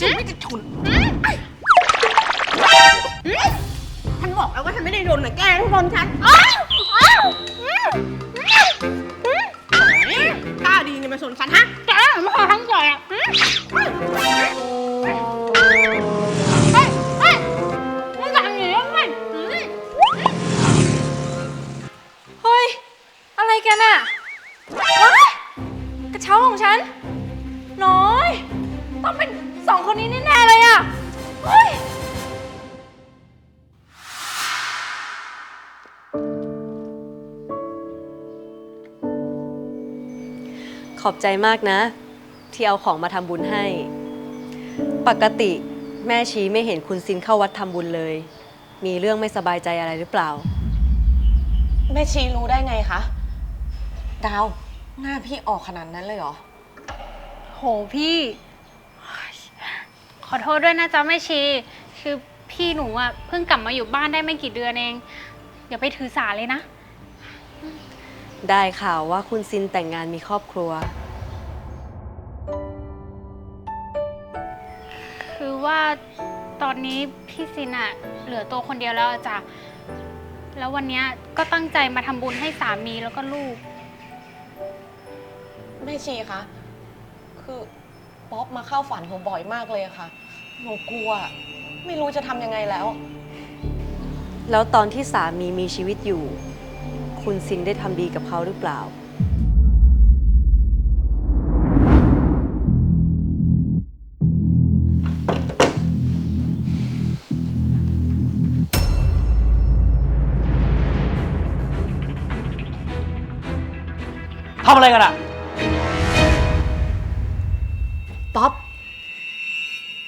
ฉันไม่จะฉุนฉันบอกแล้วว่าฉันไม่ได้โดนนะแกล้งโดนฉันกล้าดีไงมาสนฉันฮะแกไม่เคยทั้งใจอะเฮ้ ขอบใจมากนะ ที่เอาของมาทำบุญให้ ปกติแม่ชีไม่เห็นคุณซินเข้าวัดทำบุญเลย มีเรื่องไม่สบายใจอะไรหรือเปล่า แม่ชีรู้ได้ไงคะ ดาว หน้าพี่ออกขนาดนั้นเลยเหรอ โหพี่ ขอโทษด้วยนะจ๊ะแม่ชี คือพี่หนูอะเพิ่งกลับมาอยู่บ้านได้ไม่กี่เดือนเอง อย่าไปถือสาเลยนะ ได้ข่าวว่าคุณซินแต่งงานมีครอบครัว คือว่าตอนนี้พี่ซินอะเหลือตัวคนเดียวแล้วอะจ้ะแล้ววันเนี้ยก็ตั้งใจมาทำบุญให้สามีแล้วก็ลูก แม่ชีคะ คือป๊อปมาเข้าฝันผมบ่อยมากเลยอะค่ะ หนูกลัว ไม่รู้จะทำยังไงแล้ว แล้วตอนที่สามีมีชีวิตอยู่ คุณซินได้ทำดีกับเขาหรือเปล่า ทำอะไรกันอะป๊อป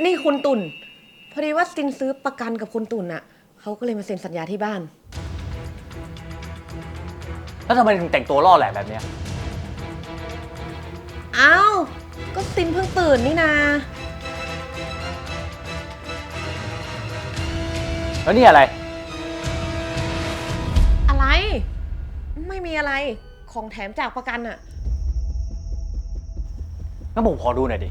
นี่คุณตุ่น พอดีว่าซินซื้อประกันกับคุณตุ่นอะเขาก็เลยมาเซ็นสัญญาที่บ้าน แล้วทำไมถึงแต่งตัวล่อแหลมแบบเนี้ย อ้าวก็ซินเพิ่งตื่นนี่นา แล้วนี่อะไร อะไร ไม่มีอะไร ของแถมจากประกันอะงั้นผมขอดูหน่อยดิ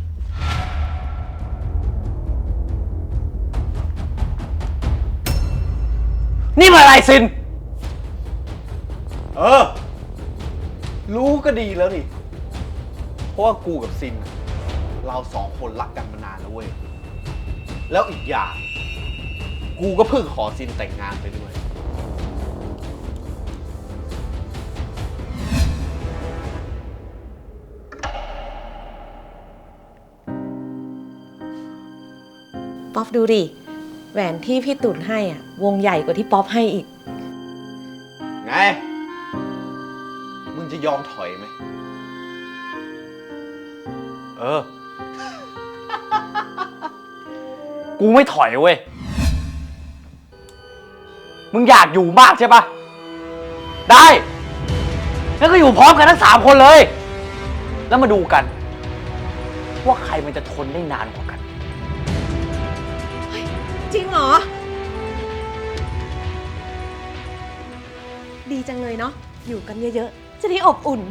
นี่มันอะไรซิน เออ รู้ก็ดีแล้วนี่ เพราะว่ากูกับซิน เราสองคนรักกันมานานแล้วเว้ย แล้วอีกอย่าง กูก็เพิ่งขอซินแต่งงานไปด้วย ป๊อปดูดิ แหวนที่พี่ตุ่นให้อะ วงใหญ่กว่าที่ป๊อปให้อีก ไงมึงจะย อมถอยไหม เออ กูไม่ถอยเว้ย มึงอยากอยู่มากใช่ปะ ได้งั้นก็อยู่พร้อมกันทั้งสามคนเลย แล้วมาดูกัน ว่าใครมันจะทนได้นานกว่ากัน จริงเหรอ ดีจังเลยเนาะอยู่กันเยอะๆ จะได้อบอุ่น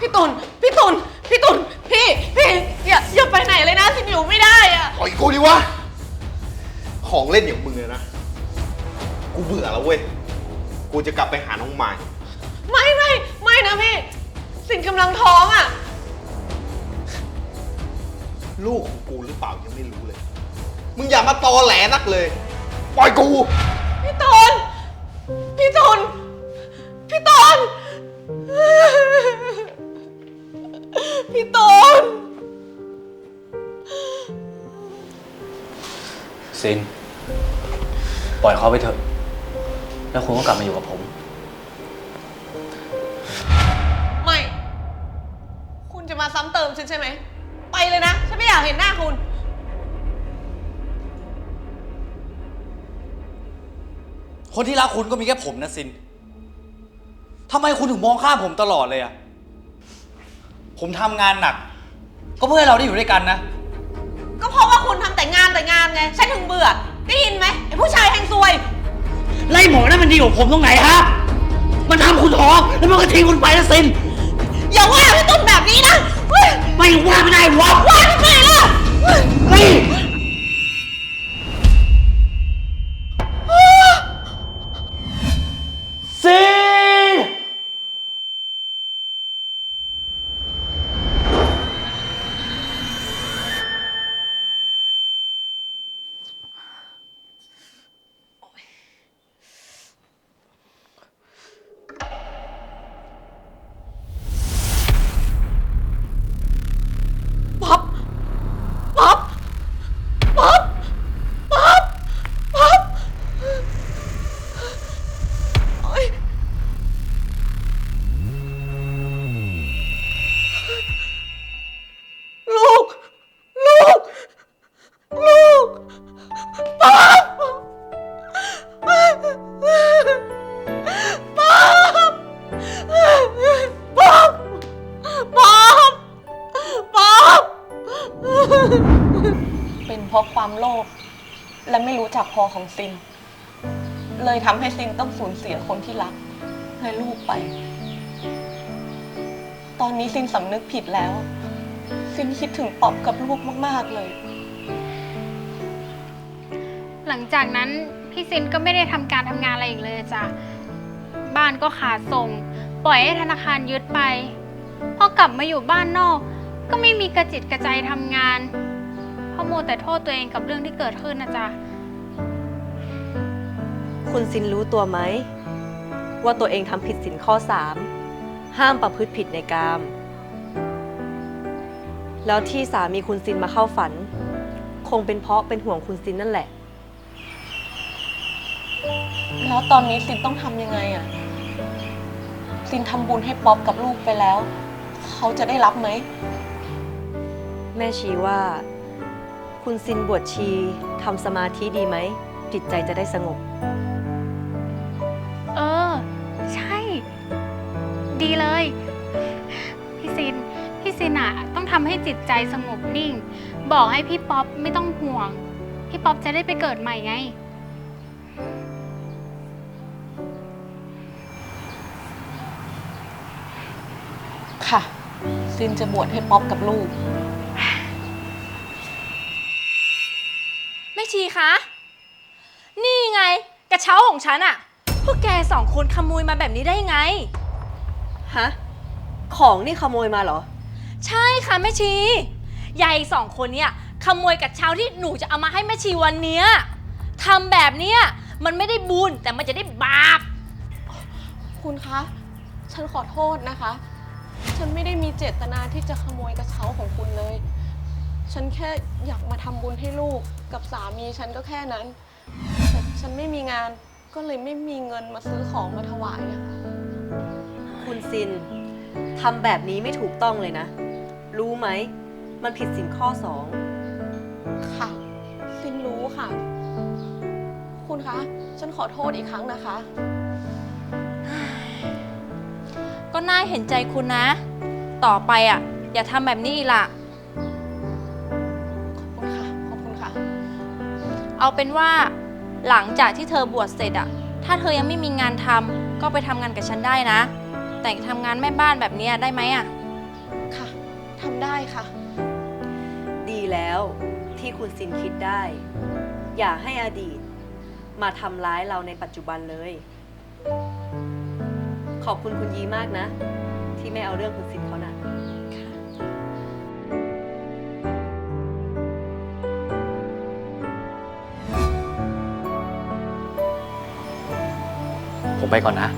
พี่ตุนพี่ตุนพี่ตุนพี่พี่อย่าอย่าไปไหนเลยนะสินอยู่ไม่ได้อะถอยกูดิวะ ของเล่นอย่างมึงอะนะ กูเบื่อแล้วเว้ย กูจะกลับไปหาน้องไม้ไม่ไม่ไม่นะพี่ สินกำลังท้องอะลูกของกูหรือเปล่ายังไม่รู้เลย มึงอย่ามาตอแหลนักเลย ปล่อยกู พี่ตุนพี่ตุนพี่ตุนพี่ตุนซิน ปล่อยเขาไปเถอะ แล้วคุณก็กลับมาอยู่กับผม ไม่ คุณจะมาซ้ำเติมฉันใช่ไหม ไปเลยนะ ฉันไม่อยากเห็นหน้าคุณ คนที่รักคุณก็มีแค่ผมนะซินทำไมคุณถึงมองข้ามผมตลอดเลยอะผมทำงานหนัก ก็เพื่อให้เราได้อยู่ด้วยกันนะ ก็เพราะว่าคุณทำแต่งานแต่งานไงฉันถึงเบื่อ ได้ยินไหมไอ้ผู้ชายแห่งซวย ไล่หมอนั่นมันดีกว่าผมตรงไหนฮะ มันทำคุณท้องแล้วมันก็ทิ้งคุณไปนะซิน อย่าว่าพี่ตุนแบบนี้นะไม่ว่าไม่ได้วะว่าไม่ได้ล่ะ เฮ้ย ความโลภและไม่รู้จักพอของซิน เลยทำให้ซินต้องสูญเสียคนที่รักและลูกไป ตอนนี้ซินสำนึกผิดแล้ว ซินคิดถึงป๊อบกับลูกมาก ๆ เลย หลังจากนั้นพี่ซินก็ไม่ได้ทำการทำงานอะไรอีกเลยจ้ะ บ้านก็ขาดส่ง ปล่อยให้ธนาคารยึดไป พอกลับมาอยู่บ้านนอก ก็ไม่มีกระจิตกระใจทำงาน เพราะโมวแต่โทษตัวเองกับเรื่องที่เกิดขึ้นนะจ๊ะ คุณซินรู้ตัวไหม ว่าตัวเองทำผิดสินข้อ 3 ห้ามประพฤติผิดในกาม แล้วที่สามีคุณซินมาเข้าฝัน คงเป็นเพราะเป็นห่วงคุณซินนั่นแหละ แล้วตอนนี้ซินต้องทำยังไงอะ่ะ ซินทำบุญให้ป๊อบกับลูกไปแล้ว เขาจะได้รับไหม แม่ชี้ว่า คุณซินบวชชีทำสมาธิดีไหม จิตใจจะได้สงบ เออ ใช่ ดีเลย พี่ซิน พี่ซินอะต้องทำให้จิตใจสงบนิ่ง บอกให้พี่ป๊อปไม่ต้องห่วง พี่ป๊อปจะได้ไปเกิดใหม่ไง ค่ะ ซินจะบวชให้ป๊อบกับลูก ชีคะ นี่ไง กระเช้าของฉันอะพวกแกสองคนขโมยมาแบบนี้ได้ไง ฮะ ของนี่ขโมยมาเหรอ ใช่ค่ะแม่ชียายสองคนเนี่ยขโมยกระเช้าที่หนูจะเอามาให้แม่ชีวันเนี้ยทำแบบเนี้ยมันไม่ได้บุญแต่มันจะได้บาป คุณคะ ฉันขอโทษนะคะ ฉันไม่ได้มีเจตนาที่จะขโมยกระเช้าของคุณเลย ฉันแค่อยากมาทำบุญให้ลูกกับสามีฉันก็แค่นั้น แต่ฉันไม่มีงานก็เลยไม่มีเงินมาซื้อของมาถวายอะค่ะคุณซินทำแบบนี้ไม่ถูกต้องเลยนะ รู้ไหม มันผิดสินข้อสอง ค่ะซินรู้ค่ะ คุณคะ ฉันขอโทษอีกครั้งนะคะ ก็น่าเห็นใจคุณนะ ต่อไปอะ อย่าทำแบบนี้อีกล่ะ เอาเป็นว่าหลังจากที่เธอบวชเสร็จอะถ้าเธอยังไม่มีงานทำก็ไปทำงานกับฉันได้นะ แต่งทำงานแม่บ้านแบบเนี้ยได้ไหมอะค่ะทำได้ค่ะ ดีแล้วที่คุณซินคิดได้ อย่าให้อดีต มาทำร้ายเราในปัจจุบันเลย ขอบคุณคุณยีมากนะ ที่ไม่เอาเรื่องคุณซินเขา ผมไปก่อนนะ